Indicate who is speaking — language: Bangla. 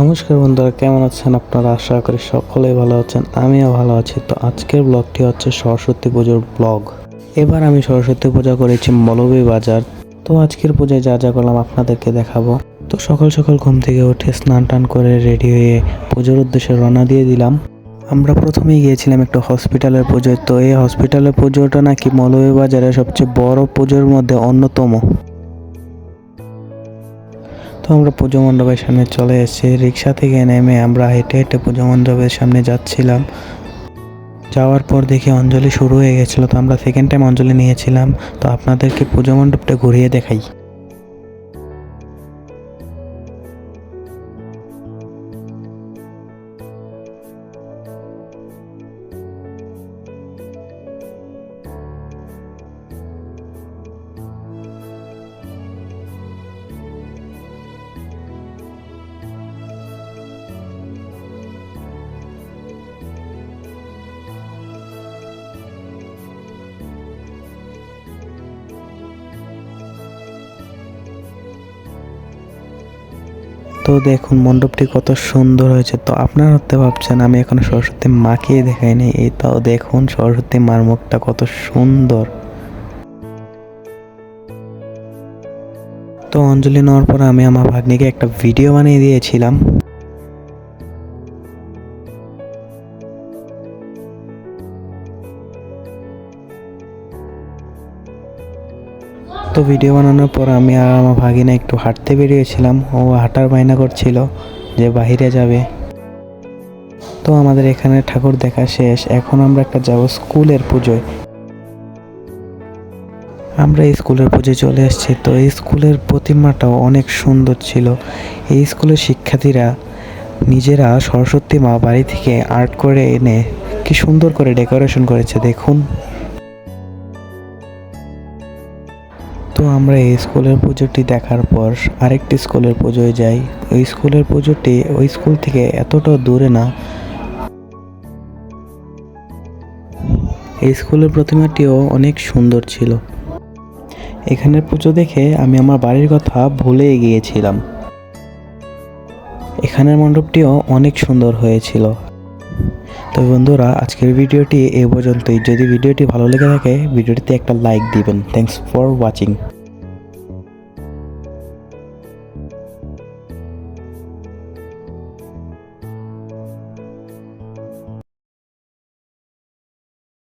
Speaker 1: নমস্কার বন্ধুরা, কেমন আছেন আপনারা? আশা করি সকলেই ভালো আছেন, আমিও ভালো আছি। তো আজকের ব্লগটি হচ্ছে সরস্বতী পুজোর ব্লগ। এবার আমি সরস্বতী পূজা করেছি মলবী বাজার। তো আজকের পূজায় যা যা করলাম আপনাদেরকে দেখাবো। তো সকাল সকাল ঘুম থেকে উঠে স্নান টান করে রেডি হয়ে পুজোর উদ্দেশ্যে রওনা দিয়ে দিলাম। আমরা প্রথমেই গিয়েছিলাম একটা হসপিটালের পুজোয়। তো এই হসপিটালের পুজোটা নাকি মৌলভী বাজারের সবচেয়ে বড় পুজোর মধ্যে অন্যতম। আমরা পুজো মণ্ডপের সামনে চলে এসেছি। রিক্সা থেকে নেমে আমরা হেঁটে হেঁটে পুজো মণ্ডপের সামনে যাচ্ছিলাম। যাওয়ার পর দেখি অঞ্জলি শুরু হয়ে গেছিল, তো আমরা সেকেন্ড টাইম অঞ্জলি নিয়েছিলাম। তো আপনাদেরকে পুজো মণ্ডপটা ঘুরিয়ে দেখাই। তো দেখুন, মণ্ডপটি কত সুন্দর হয়েছে। তো আপনারা হতে ভাবছেন, আমি এখন সরস্বতী মাকে দেখাইনি এই তাও দেখুন, সরস্বতী মার মুখটা কত সুন্দর। তো অঞ্জলি নেওয়ার পর আমি আমার ভাগ্নিকে একটা ভিডিও বানিয়ে দিয়েছিলাম। তো ভিডিও বানানোর পর আমি আর আমার ভাগিনা একটু হাঁটতে বেরিয়েছিলাম। ও হাঁটার বায়না করছিল যে বাইরে যাবে। তো আমাদের এখানে ঠাকুর দেখা শেষ। এখন আমরা একটা যাব স্কুলের পুজোয়। আমরা স্কুলের পুজোয় চলে এসেছি তো এই স্কুলের প্রতিমাটাও অনেক সুন্দর ছিল। এই স্কুলের শিক্ষার্থীরা নিজেরা সরস্বতী মা বাড়ি থেকে আর্ট করে এনে কি সুন্দর করে ডেকোরেশন করেছে দেখুন। তো আমরা এই স্কুলের পুজোটি দেখার পর আরেকটি স্কুলের পুজোয় যাই। ওই স্কুলের পুজোটি ওই স্কুল থেকে এতটা দূরে না। এই স্কুলের প্রতিমাটিও অনেক সুন্দর ছিল। এখানের পুজো দেখে আমি আমার বাড়ির কথা ভুলে গিয়েছিলাম। এখানের মণ্ডপটিও অনেক সুন্দর হয়েছিল। তো বন্ধুরা, আজকের ভিডিওটি এ পর্যন্তই। যদি ভিডিওটি ভালো লেগে থাকে, ভিডিওটিতে একটা লাইক দিবেন। Thanks for watching